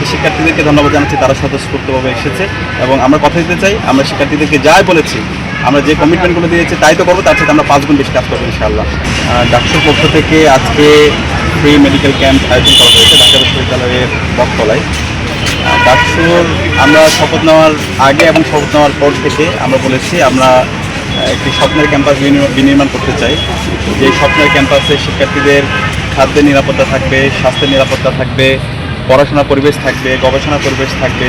সাথে শিক্ষার্থীদেরকে ধন্যবাদ জানাচ্ছি তারা স্বতঃস্ফূর্তভাবে এসেছে এবং আমরা কথা দিতে চাই আমরা শিক্ষার্থীদেরকে যাই বলেছি আমরা যে কমিটমেন্টগুলো দিয়েছি তাই তো করব তার সাথে আমরা পাঁচ গুণ বেশি কাজ করব ইনশাআল্লাহ। ডাক্তার পক্ষ থেকে আজকে ফ্রি মেডিকেল ক্যাম্প আয়োজন করা হয়েছে ঢাকা বিশ্ববিদ্যালয়ের বটতলায়। আহ, ডাকসুর আমরা শপথ নেওয়ার আগে এবং শপথ নেওয়ার পর থেকে আমরা বলেছি আমরা একটি স্বপ্নের ক্যাম্পাস বিনি- বিনির্মাণ করতে চাই। যে স্বপ্নের ক্যাম্পাসে শিক্ষার্থীদের খাদ্যের নিরাপত্তা থাকবে স্বাস্থ্যের নিরাপত্তা থাকবে পড়াশোনার পরিবেশ থাকবে গবেষণা পরিবেশ থাকবে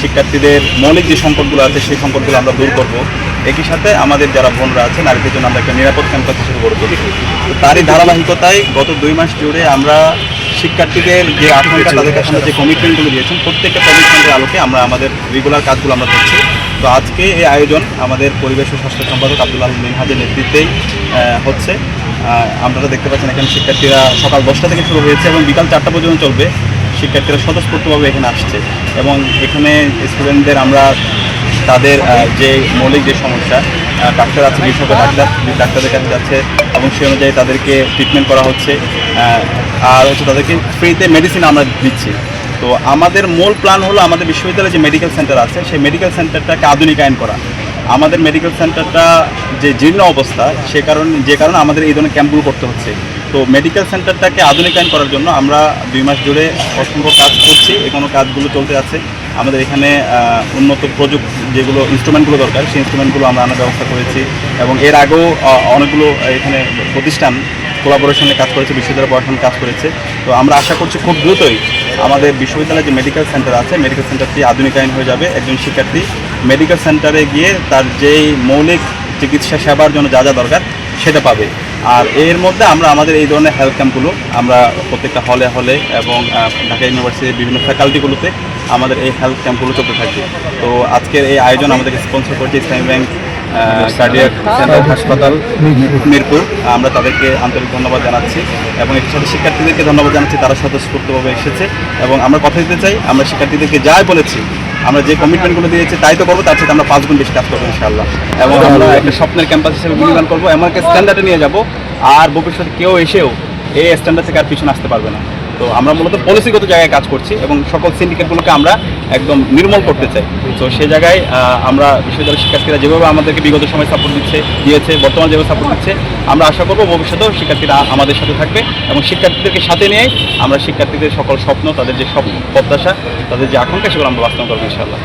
শিক্ষার্থীদের মৌলিক যে সংকটগুলো আছে সেই সংকটগুলো আমরা দূর করব। একই সাথে আমাদের যারা বোনরা আছে নারীদের জন্য আমরা একটা নিরাপদ ক্যাম্পাস হিসেবে গড়ে তুলি তো তারই ধারাবাহিকতায় গত দুই মাস জুড়ে আমরা শিক্ষার্থীদের যে আকাঙ্ক্ষা তাদের কাছে আমরা যে কমিটমেন্টগুলো দিয়েছেন প্রত্যেকটা কমিটমেন্টের আলোকে আমরা আমাদের রেগুলার কাজগুলো আমরা করছি। তো আজকে এই আয়োজন আমাদের পরিবেশ ও স্বাস্থ্য সম্পাদক আব্দুল আলম মিনহাজের নেতৃত্বেই হচ্ছে। আপনারা দেখতে পাচ্ছেন এখানে শিক্ষার্থীরা সকাল দশটা থেকে শুরু হয়েছে এবং বিকাল চারটা পর্যন্ত চলবে। শিক্ষার্থীরা স্বতঃস্ফূর্তভাবে এখানে আসছে। এবং এখানে স্টুডেন্টদের আমরা তাদের যে মৌলিক যে সমস্যা ডাক্তার আছে, বিশেষজ্ঞ ডাক্তার, ডাক্তারদের কাছে যাচ্ছে এবং সেই অনুযায়ী তাদেরকে ট্রিটমেন্ট করা হচ্ছে। আর হচ্ছে তাদেরকে ফ্রিতে মেডিসিন আমরা দিচ্ছি। তো আমাদের মূল প্ল্যান হলো আমাদের বিশ্ববিদ্যালয়ে যে মেডিকেল সেন্টার আছে, সেই মেডিকেল সেন্টারটাকে আধুনিকায়ন করা। আমাদের মেডিকেল সেন্টারটা যে জীর্ণ অবস্থা, সে কারণে, যে কারণে আমাদের এই ধরনের ক্যাম্পগুলো করতে হচ্ছে। তো মেডিকেল সেন্টারটাকে আধুনিকায়ন করার জন্য আমরা দুই মাস জুড়ে অসংখ্য কাজ করছি। এখনও কাজগুলো চলতে আছে। আমাদের এখানে উন্নত প্রযুক্তি যেগুলো ইনস্ট্রুমেন্টগুলো দরকার, সেই ইনস্ট্রুমেন্টগুলো আমরা আনার ব্যবস্থা করেছি এবং এর আগেও অনেকগুলো এখানে প্রতিষ্ঠান কোলাবোরেশনে কাজ করেছে বিশ্ববিদ্যালয় পড়াশোনার কাজ করেছে। তো আমরা আশা করছি খুব দ্রুতই আমাদের বিশ্ববিদ্যালয়ে যে মেডিকেল সেন্টার আছে মেডিকেল সেন্টারটি আধুনিকায়ন হয়ে যাবে। একজন শিক্ষার্থী মেডিকেল সেন্টারে গিয়ে তার যেই মৌলিক চিকিৎসা সেবার জন্য যা যা দরকার সেটা পাবে। আর এর মধ্যে আমরা আমাদের এই ধরনের হেলথ ক্যাম্পগুলো আমরা প্রত্যেকটা হলে হলে এবং ঢাকা ইউনিভার্সিটির বিভিন্ন ফ্যাকাল্টিগুলোতে আমাদের এই হেলথ ক্যাম্পগুলো চলতে থাকবে তো আজকের এই আয়োজন আমাদেরকে স্পন্সর করছে ইসলামী ব্যাংক কার্ডিয়াক সেন্টার হাসপাতাল মিরপুর। আমরা তাদেরকে আন্তরিক ধন্যবাদ জানাচ্ছি এবং একটি সাথে শিক্ষার্থীদেরকে ধন্যবাদ জানাচ্ছি, তারা স্বতঃস্ফূর্তভাবে এসেছে এবং আমরা কথা দিতে চাই, আমরা শিক্ষার্থীদেরকে যাই বলেছি, আমরা যে কমিটমেন্টগুলো দিয়েছি তাই তো করব, তার সাথে আমরা পাঁচ গুণ বেশি কাজ করব ইনশাআল্লাহ। এবং আমরা একটা স্বপ্নের ক্যাম্পাস হিসেবে বিনির্মাণ করব এমন একটা স্ট্যান্ডার্ডে নিয়ে যাব, আর ভবিষ্যতে কেউ এসেও এই স্ট্যান্ডার্ড থেকে আর পিছনে আসতে পারবে না। তো আমরা মূলত পলিসিগত জায়গায় কাজ করছি এবং সকল সিন্ডিকেটগুলোকে আমরা একদম নির্মল করতে চাই। তো সে জায়গায় আমরা বিশ্ববিদ্যালয়ের শিক্ষার্থীরা যেভাবে আমাদেরকে বিগত সময় সাপোর্ট দিচ্ছে, দিয়েছে, বর্তমানে যেভাবে সাপোর্ট দিচ্ছে, আমরা আশা করব ভবিষ্যতেও শিক্ষার্থীরা আমাদের সাথে থাকবে এবং শিক্ষার্থীদেরকে সাথে নিয়ে আমরা শিক্ষার্থীদের সকল স্বপ্ন, তাদের যে স্বপ্ন প্রত্যাশা, তাদের যে আকাঙ্ক্ষা, সেগুলো আমরা বাস্তবায়ন করব ইনশাআল্লাহ।